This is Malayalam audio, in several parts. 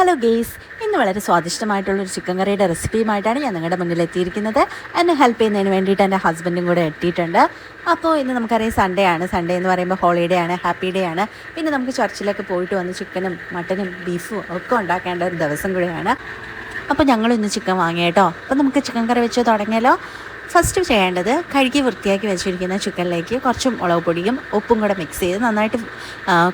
ഹലോ ഗെയ്സ് ഇന്ന് വളരെ സ്വാദിഷ്ടമായിട്ടുള്ളൊരു ചിക്കൻ കറിയുടെ റെസിപ്പിയുമായിട്ടാണ് ഞാൻ നിങ്ങളുടെ മുന്നിൽ എത്തിയിരിക്കുന്നത്. എന്നെ ഹെൽപ്പ് ചെയ്യുന്നതിന് വേണ്ടിയിട്ട് എന്റെ ഹസ്ബൻഡും കൂടെ എത്തിയിട്ടുണ്ട്. അപ്പോൾ ഇന്ന് നമുക്കറിയാം സൺഡേ ആണ്. സൺഡേ എന്ന് പറയുമ്പോൾ ഹോളിഡേ ആണ് ഹാപ്പി ഡേ ആണ്. പിന്നെ നമുക്ക് ചർച്ചിലൊക്കെ പോയിട്ട് വന്ന് ചിക്കനും മട്ടനും ബീഫും ഒക്കെ ഉണ്ടാക്കേണ്ട ഒരു ദിവസം കൂടെയാണ്. അപ്പോൾ ഞങ്ങൾ ഇന്ന് ചിക്കൻ വാങ്ങി കേട്ടോ. അപ്പോൾ നമുക്ക് ചിക്കൻ കറി വെച്ച് തുടങ്ങിയാലോ? ഫസ്റ്റ് ചെയ്യേണ്ടത് കഴുകി വൃത്തിയാക്കി വെച്ചിരിക്കുന്ന ചിക്കനിലേക്ക് കുറച്ച് മുളക് പൊടിയും ഉപ്പും കൂടെ മിക്സ് ചെയ്ത് നന്നായിട്ട്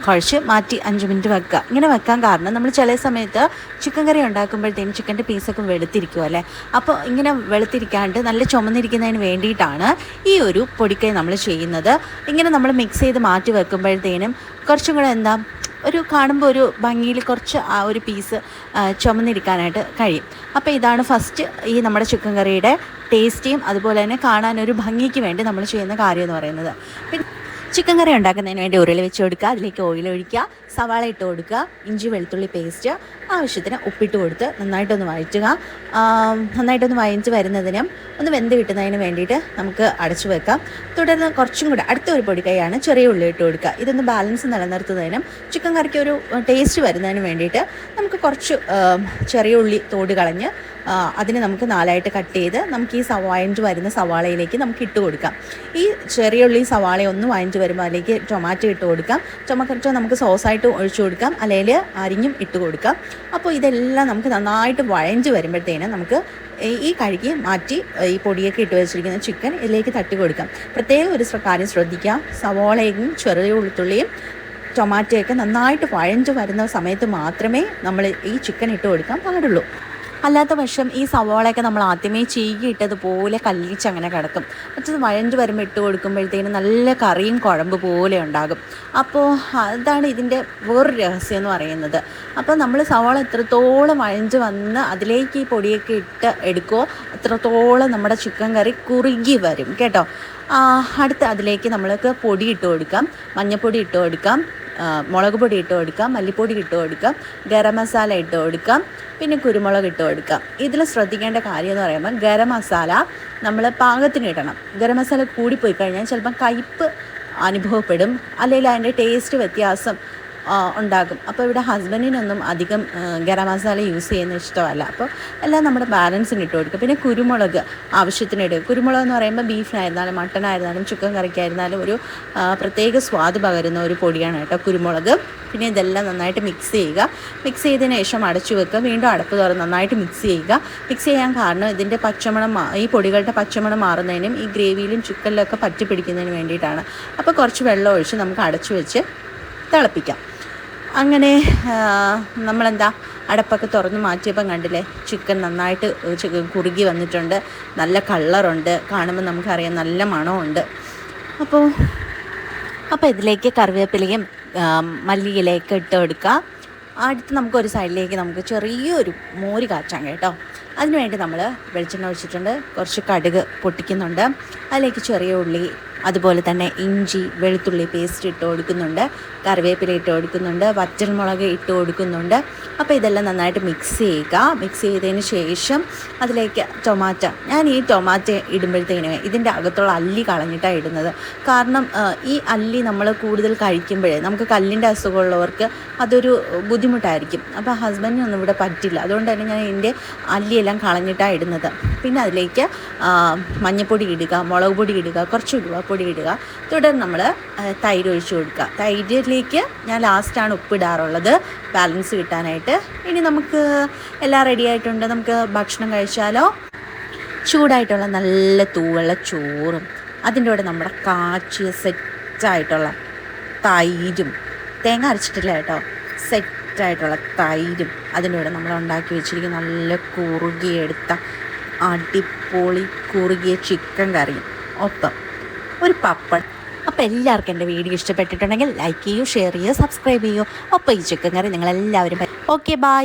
കുഴച്ച് മാറ്റി അഞ്ച് മിനിറ്റ് വെക്കുക. ഇങ്ങനെ വെക്കാൻ കാരണം നമ്മൾ ചില സമയത്ത് ചിക്കൻ കറി ഉണ്ടാക്കുമ്പോഴത്തേക്കും ചിക്കന്റെ പീസൊക്കെ വെളുത്തിരിക്കും അല്ലേ? അപ്പോൾ ഇങ്ങനെ വെളുത്തിരിക്കാണ്ട് നല്ല ചുമന്നിരിക്കുന്നതിന് വേണ്ടിയിട്ടാണ് ഈ ഒരു പൊടിക്കൈ നമ്മൾ ചെയ്യുന്നത്. ഇങ്ങനെ നമ്മൾ മിക്സ് ചെയ്ത് മാറ്റി വെക്കുമ്പോഴത്തേനും കുറച്ചും കൂടെ എന്താ ഒരു കാണുമ്പോൾ ഒരു ഭംഗിയിൽ കുറച്ച് ആ ഒരു പീസ് ചുമന്നിരിക്കാനായിട്ട് കഴിയും. അപ്പോൾ ഇതാണ് ഫസ്റ്റ് ഈ നമ്മുടെ ചിക്കൻ കറിയുടെ ടേസ്റ്റിയും അതുപോലെ തന്നെ കാണാൻ ഒരു ഭംഗിക്ക് വേണ്ടി നമ്മൾ ചെയ്യുന്ന കാര്യം എന്ന് പറയുന്നത്. പിന്നെ ചിക്കൻ കറി ഉണ്ടാക്കുന്നതിന് വേണ്ടി ഉരുളി വെച്ച് കൊടുക്കുക അതിലേക്ക് ഓയിൽ ഒഴിക്കുക സവാള ഇട്ട് കൊടുക്കുക ഇഞ്ചി വെളുത്തുള്ളി പേസ്റ്റ് ആവശ്യത്തിന് ഉപ്പിട്ട് കൊടുത്ത് നന്നായിട്ടൊന്ന് വഴറ്റുക. നന്നായിട്ടൊന്ന് വഴച്ച് വരുന്നതിനും ഒന്ന് വെന്ത് കിട്ടുന്നതിന് വേണ്ടിയിട്ട് നമുക്ക് അടച്ചു വെക്കാം. തുടർന്ന് കുറച്ചും കൂടെ അടുത്ത ഒരു പൊടിക്കൈയാണ് ചെറിയ ഉള്ളി ഇട്ട് കൊടുക്കുക. ഇതൊന്ന് ബാലൻസ് നിലനിർത്തുന്നതിനും ചിക്കൻ കറിക്ക് ഒരു ടേസ്റ്റ് വരുന്നതിന് വേണ്ടിയിട്ട് നമുക്ക് കുറച്ച് ചെറിയ ഉള്ളി തോട് കളഞ്ഞ് അതിനെ നമുക്ക് നാലായിട്ട് കട്ട് ചെയ്ത് നമുക്ക് ഈ സവായഞ്ച് വരുന്ന സവാളയിലേക്ക് നമുക്ക് ഇട്ട് കൊടുക്കാം. ഈ ചെറിയ ഉള്ളി സവാള ഒന്ന് വഴഞ്ഞ് വരുമ്പോൾ അതിലേക്ക് ടൊമാറ്റോ ഇട്ട് കൊടുക്കാം. ടൊമാറ്റോ നമുക്ക് സോസായിട്ട് ഒഴിച്ചു കൊടുക്കാം. അല്ലെങ്കിൽ അരിഞ്ഞും ഇട്ട് കൊടുക്കാം. അപ്പോൾ ഇതെല്ലാം നമുക്ക് നന്നായിട്ട് വഴഞ്ഞ് വരുമ്പോഴത്തേനും നമുക്ക് ഈ- കഴുകി മാറ്റി ഈ പൊടിയൊക്കെ ഇട്ട് വെച്ചിരിക്കുന്ന ചിക്കൻ ഇതിലേക്ക് തട്ടി കൊടുക്കാം. പ്രത്യേകം ഒരു കാര്യം ശ്രദ്ധിക്കുക. സവാളയും ചെറിയ ഉളുത്തുള്ളിയും ടൊമാറ്റോയൊക്കെ നന്നായിട്ട് വഴഞ്ഞ് വരുന്ന സമയത്ത് മാത്രമേ നമ്മൾ ഈ ചിക്കൻ ഇട്ട് കൊടുക്കാൻ പാടുള്ളൂ. അല്ലാത്ത പക്ഷം ഈ സവാളയൊക്കെ നമ്മൾ ആദ്യമേ ചീകിയിട്ടതുപോലെ കല്ലിച്ച് അങ്ങനെ കിടക്കും. മറ്റത് വഴഞ്ഞ് വരുമ്പോൾ ഇട്ട് കൊടുക്കുമ്പോഴത്തേനും നല്ല കറിയും കുഴമ്പ് പോലെ ഉണ്ടാകും. അപ്പോൾ അതാണ് ഇതിന്റെ വേറൊരു രഹസ്യം എന്ന് പറയുന്നത്. അപ്പോൾ നമ്മൾ സവാള എത്രത്തോളം വഴഞ്ഞ് വന്ന് അതിലേക്ക് ഈ പൊടിയൊക്കെ ഇട്ട് എടുക്കുമോ അത്രത്തോളം നമ്മുടെ ചിക്കൻ കറി കുറുകി വരും കേട്ടോ. അടുത്ത് അതിലേക്ക് നമ്മൾക്ക് പൊടി ഇട്ട് കൊടുക്കാം. മഞ്ഞൾപ്പൊടി ഇട്ട് കൊടുക്കാം. മുളക് പൊടി ഇട്ട് കൊടുക്കാം മല്ലിപ്പൊടി ഇട്ട് കൊടുക്കാം ഗരം മസാല ഇട്ട് കൊടുക്കാം പിന്നെ കുരുമുളക് ഇട്ട് കൊടുക്കാം. ഇതിൽ ശ്രദ്ധിക്കേണ്ട കാര്യം എന്ന് പറയുമ്പോൾ ഗരം മസാല നമ്മൾ പാകത്തിന് ഇടണം. ഗരം മസാല കൂടിപ്പോയി കഴിഞ്ഞാൽ ചിലപ്പം കയ്പ്പ് അനുഭവപ്പെടും അല്ലെങ്കിൽ അതിന്റെ ടേസ്റ്റ് വ്യത്യാസം ഉണ്ടാകും. അപ്പോൾ ഇവിടെ ഹസ്ബൻഡിനൊന്നും അധികം ഗരം മസാല യൂസ് ചെയ്യുന്ന ഇഷ്ടമല്ല. അപ്പോൾ എല്ലാം നമ്മുടെ ബാലൻസിന് ഇട്ട് കൊടുക്കുക പിന്നെ കുരുമുളക് ആവശ്യത്തിന് ഇടുക കുരുമുളക് എന്ന് പറയുമ്പോൾ ബീഫിനായിരുന്നാലും മട്ടനായിരുന്നാലും ചിക്കൻ കറിക്കായിരുന്നാലും ഒരു പ്രത്യേക സ്വാദ് പകരുന്ന ഒരു പൊടിയാണ് കേട്ടോ കുരുമുളക്. പിന്നെ ഇതെല്ലാം നന്നായിട്ട് മിക്സ് ചെയ്യുക. മിക്സ് ചെയ്തതിന് ശേഷം അടച്ചു വെക്കുക. വീണ്ടും അടപ്പ് തുറന്ന് നന്നായിട്ട് മിക്സ് ചെയ്യുക. മിക്സ് ചെയ്യാൻ കാരണം ഇതിന്റെ പച്ചമണം ഈ പൊടികളുടെ പച്ചമണം മാറുന്നതിനും ഈ ഗ്രേവിയിലും ചിക്കനിലൊക്കെ പറ്റി പിടിക്കുന്നതിന് വേണ്ടിയിട്ടാണ്. അപ്പോൾ കുറച്ച് വെള്ളം ഒഴിച്ച് നമുക്ക് അടച്ചു വെച്ച് തിളപ്പിക്കാം. അങ്ങനെ നമ്മളെന്താ അടപ്പൊക്കെ തുറന്ന് മാറ്റിയപ്പം കണ്ടില്ലേ ചിക്കൻ നന്നായിട്ട് കുറുകി വന്നിട്ടുണ്ട്. നല്ല കളറുണ്ട്. കാണുമ്പോൾ നമുക്കറിയാം നല്ല മണമുണ്ട്. അപ്പോൾ അപ്പോൾ ഇതിലേക്ക് കറിവേപ്പിലയും മല്ലിയിലേക്ക് ഇട്ട് കൊടുക്കുക. അടുത്ത് നമുക്കൊരു സൈഡിലേക്ക് നമുക്ക് ചെറിയൊരു മോര് കാച്ചാം കേട്ടോ. അതിനുവേണ്ടി നമ്മൾ വെളിച്ചെണ്ണ ഒഴിച്ചിട്ടുണ്ട്. കുറച്ച് കടുക് പൊട്ടിക്കുന്നുണ്ട്. അതിലേക്ക് ചെറിയ ഉള്ളി അതുപോലെ തന്നെ ഇഞ്ചി വെളുത്തുള്ളി പേസ്റ്റ് ഇട്ട് കൊടുക്കുന്നുണ്ട്. കറിവേപ്പില ഇട്ട് കൊടുക്കുന്നുണ്ട്. വറ്റൽമുളക് ഇട്ട് കൊടുക്കുന്നുണ്ട്. അപ്പോൾ ഇതെല്ലാം നന്നായിട്ട് മിക്സ് ചെയ്യുക. മിക്സ് ചെയ്തതിന് ശേഷം അതിലേക്ക് ടൊമാറ്റോ ഞാൻ ഈ ടൊമാറ്റോ ഇടുമ്പോഴത്തേനും ഇതിന്റെ അകത്തുള്ള അല്ലി കളഞ്ഞിട്ടാണ് ഇടുന്നത്. കാരണം ഈ അല്ലി നമ്മൾ കൂടുതൽ കഴിക്കുമ്പോഴേ നമുക്ക് കല്ലിന്റെ അസുഖമുള്ളവർക്ക് അതൊരു ബുദ്ധിമുട്ടായിരിക്കും. അപ്പോൾ ഹസ്ബൻഡിനൊന്നും ഇവിടെ പറ്റില്ല. അതുകൊണ്ട് തന്നെ ഞാൻ ഇതിന്റെ അല്ലിയെല്ലാം കളഞ്ഞിട്ടാണ് ഇടുന്നത്. പിന്നെ അതിലേക്ക് മഞ്ഞൾപ്പൊടി ഇടുക മുളക് പൊടി ഇടുക കുറച്ച് ഉലുവപ്പൊടി ഇടുക. തുടർന്ന് നമ്മൾ തൈര് ഒഴിച്ചു കൊടുക്കുക. തൈരിലേക്ക് ഞാൻ ലാസ്റ്റാണ് ഉപ്പിടാറുള്ളത് ബാലൻസ് കിട്ടാനായിട്ട്. ഇനി നമുക്ക് എല്ലാം റെഡി ആയിട്ടുണ്ട്. നമുക്ക് ഭക്ഷണം കഴിച്ചാലോ? ചൂടായിട്ടുള്ള നല്ല തൂവുള്ള ചോറും അതിന്റെ കൂടെ നമ്മുടെ കാച്ചിയ സെറ്റായിട്ടുള്ള തൈരും തേങ്ങ അരച്ചിട്ടില്ല കേട്ടോ. സെറ്റായിട്ടുള്ള തൈരും അതിന്റെ കൂടെ നമ്മൾ ഉണ്ടാക്കി വെച്ചിരിക്കുന്ന നല്ല കുറുകിയെടുത്ത അടിപൊളി കുറുകിയ ചിക്കൻ കറിയും ഒപ്പം ഒരു പപ്പടം. അപ്പോൾ എല്ലാവർക്കും എന്റെ വീഡിയോ ഇഷ്ടപ്പെട്ടിട്ടുണ്ടെങ്കിൽ ലൈക്ക് ചെയ്യൂ ഷെയർ ചെയ്യൂ സബ്സ്ക്രൈബ് ചെയ്യൂ. ഒപ്പം ഈ ചിക്കൻ കറി നിങ്ങളെല്ലാവരും ഓക്കെ ബായ്